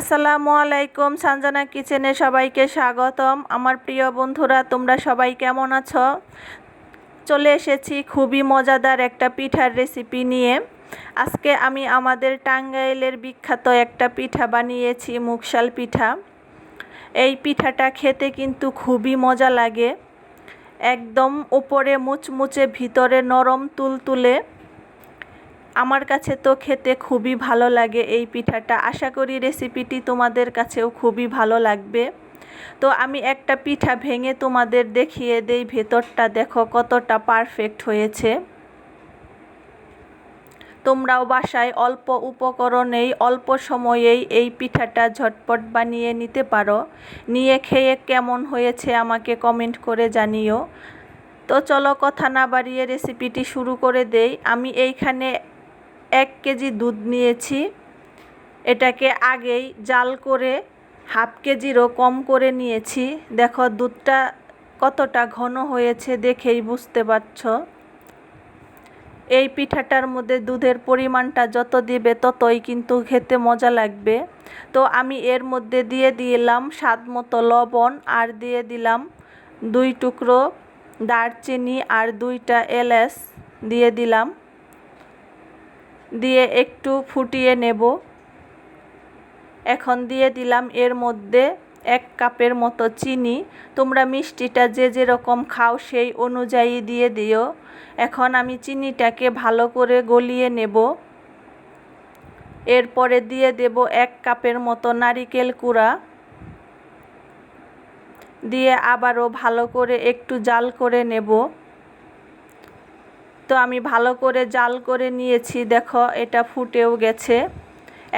আসসালামু আলাইকুম সঞ্জনা কিচেনে সবাইকে স্বাগতম। আমার প্রিয় বন্ধুরা, তোমরা সবাই কেমন আছো? চলে এসেছি খুবই মজাদার একটা পিঠার রেসিপি নিয়ে। আজকে আমি আমাদের টাঙ্গাইলের বিখ্যাত একটা পিঠা বানিয়েছি, মুগশাল পিঠা। এই পিঠাটা খেতে কিন্তু খুবই মজা লাগে। একদম উপরে মুচমুচে, ভিতরে নরম, তুলতুলে। আমার কাছে তো খেতে খুবই ভালো লাগে এই পিঠাটা। আশা করি রেসিপিটি তোমাদের কাছেও খুবই ভালো লাগবে। তো আমি একটা পিঠা ভেঙে তোমাদের দেখিয়ে দেই, ভেতরটা দেখো কতটা পারফেক্ট হয়েছে। তোমরাও বাসায় অল্প উপকরণেই, অল্প সময়েই এই পিঠাটা ঝটপট বানিয়ে নিতে পারো। নিয়ে খেয়ে কেমন হয়েছে আমাকে কমেন্ট করে জানিও। তো চলো কথা না বাড়িয়ে রেসিপিটি শুরু করে দেই। আমি এইখানে এক কেজি দুধ নিয়েছি। এটাকে আগেই জাল করে হাফ কেজিরও কম করে নিয়েছি। দেখো দুধটা কতটা ঘন হয়েছে দেখেই বুঝতে পারছ। এই পিঠাটার মধ্যে দুধের পরিমাণটা যত দিবে ততই কিন্তু খেতে মজা লাগবে। তো আমি এর মধ্যে দিয়ে দিলাম স্বাদ মতো লবণ আর দিয়ে দিলাম দুই টুকরো দারচিনি আর দুইটা এলাচ দিয়ে দিলাম। দিয়ে একটু ফুটিয়ে নেব। এখন দিয়ে দিলাম এর মধ্যে এক কাপের মতো চিনি। তোমরা মিষ্টিটা যে যেরকম খাও সেই অনুযায়ী দিয়ে দিও। এখন আমি চিনিটাকে ভালো করে গলিয়ে নেব। এরপরে দিয়ে দেব এক কাপের মতো নারিকেল কুড়া। দিয়ে আবারও ভালো করে একটু জাল করে নেব। তো আমি ভালো করে জাল করে নিয়েছি, দেখো এটা ফুটেও গেছে।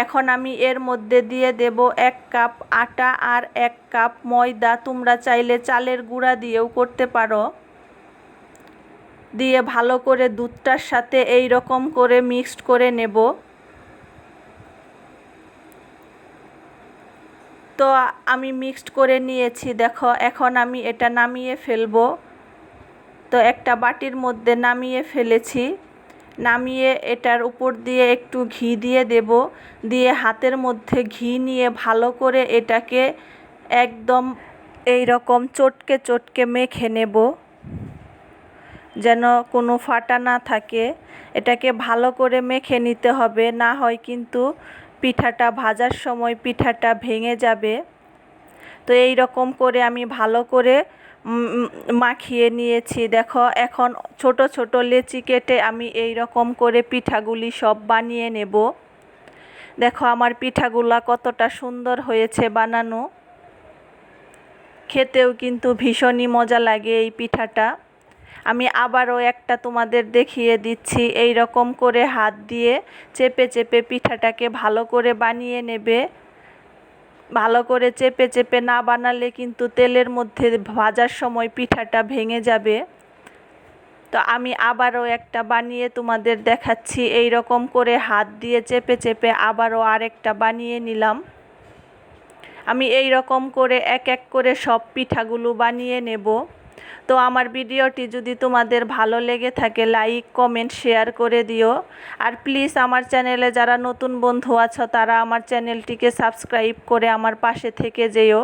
এখন আমি এর মধ্যে দিয়ে দেব এক কাপ আটা আর এক কাপ ময়দা, তোমরা চাইলে চালের গুঁড়া দিয়েও করতে পারো। দিয়ে ভালো করে দুধটার সাথে এই রকম করে মিক্সড করে নেব। তো আমি মিক্সড করে নিয়েছি, দেখো এখন আমি এটা নামিয়ে ফেলব। তো একটা বাটির মধ্যে নামিয়ে ফেলেছি। নামিয়ে এটার উপর দিয়ে একটু ঘি দিয়ে দেব। দিয়ে হাতের মধ্যে ঘি নিয়ে ভালো করে এটাকে একদম এই রকম চটকে চটকে মেখে নেব। যেন কোনো ফাটা না থাকে। এটাকে ভালো করে মেখে নিতে হবে। না হয় কিন্তু পিঠাটা ভাজার সময় পিঠাটা ভেঙে যাবে। তো এই রকম করে আমি ভালো করে মাখিয়ে নিয়েছি। দেখো, এখন ছোট ছোট লেচি কেটে আমি এই রকম করে পিঠাগুলি সব বানিয়ে নেব। দেখো, আমার পিঠাগুলা কতটা সুন্দর হয়েছে বানানো। খেতেও কিন্তু ভীষণই মজা লাগে এই পিঠাটা। আমি আবারও একটা তোমাদের দেখিয়ে দিচ্ছি এই রকম করে হাত দিয়ে চেপে চেপে পিঠাটাকে ভালো করে বানিয়ে নেবে। ভালো করে চেপে চেপে না বানালে কিন্তু তেলের মধ্যে ভাজার সময় পিঠাটা ভেঙে যাবে। তো আমি আবারও একটা বানিয়ে তোমাদের দেখাচ্ছি। এই রকম করে হাত দিয়ে চেপে চেপে আবারও আরেকটা বানিয়ে নিলাম। আমি এই রকম করে এক এক করে সব পিঠাগুলো বানিয়ে নেব। তো আমার ভিডিওটি যদি তোমাদের ভালো লেগে থাকে লাইক কমেন্ট শেয়ার করে দিও। আর প্লিজ আমার চ্যানেলে যারা নতুন বন্ধু আছো, তারা আমার চ্যানেলটিকে সাবস্ক্রাইব করে আমার পাশে থেকে যেও।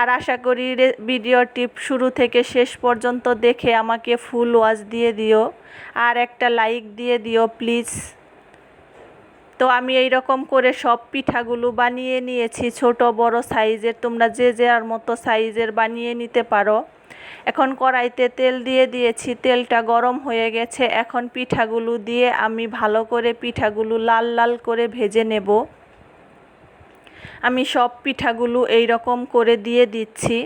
আর আশা করি ভিডিওটি শুরু থেকে শেষ পর্যন্ত দেখে আমাকে ফুল ওয়াজ দিয়ে দিও। আর একটা লাইক দিয়ে দিও প্লিজ তো আমি এই রকম করে সব পিঠাগুলো বানিয়ে নিয়েছি, ছোট বড় সাইজের তোমরা যে যার মতো সাইজের বানিয়ে নিতে পারো। এখন কড়াইতে তেল দিয়ে দিয়েছি, তেলটা গরম হয়ে গেছে। এখন পিঠাগুলো দিয়ে আমি ভালো করে পিঠাগুলো লাল লাল করে ভেজে নেব। আমি সব পিঠাগুলো এই রকম করে দিয়ে দিচ্ছি।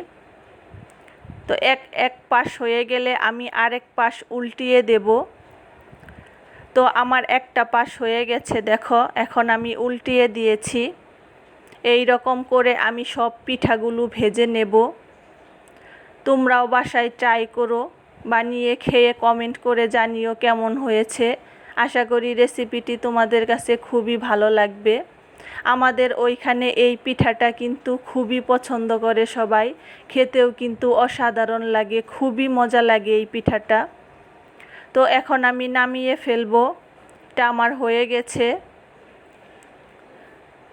তো এক এক পাশ হয়ে গেলে আমি আরেক পাশ উল্টিয়ে দেব। তো আমার একটা পাশ হয়ে গেছে, দেখো, এখন আমি উল্টিয়ে দিয়েছি। এই রকম করে আমি সব পিঠাগুলো ভেজে নেব। তোমরাও বাসায় ট্রাই করো। বানিয়ে খেয়ে কমেন্ট করে জানিও কেমন হয়েছে। আশা করি রেসিপিটি তোমাদের কাছে খুবই ভালো লাগবে। আমাদের ওইখানে এই পিঠাটা কিন্তু খুবই পছন্দ করে সবাই। খেতেও কিন্তু অসাধারণ লাগে, খুবই মজা লাগে এই পিঠাটা। তো এখন আমি নামিয়ে ফেলব। এটা আমার হয়ে গেছে।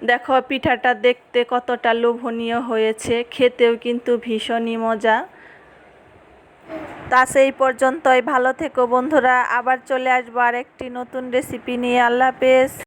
দেখো, পিঠাটা দেখতে কতটা লোভনীয় হয়েছে। খেতেও কিন্তু ভীষণই মজা। তা সেই পর্যন্তই। ভালো থেকো বন্ধুরা। আবার চলে আসব আরেকটি নতুন রেসিপি নিয়ে। আল্লাহ হাফেজ।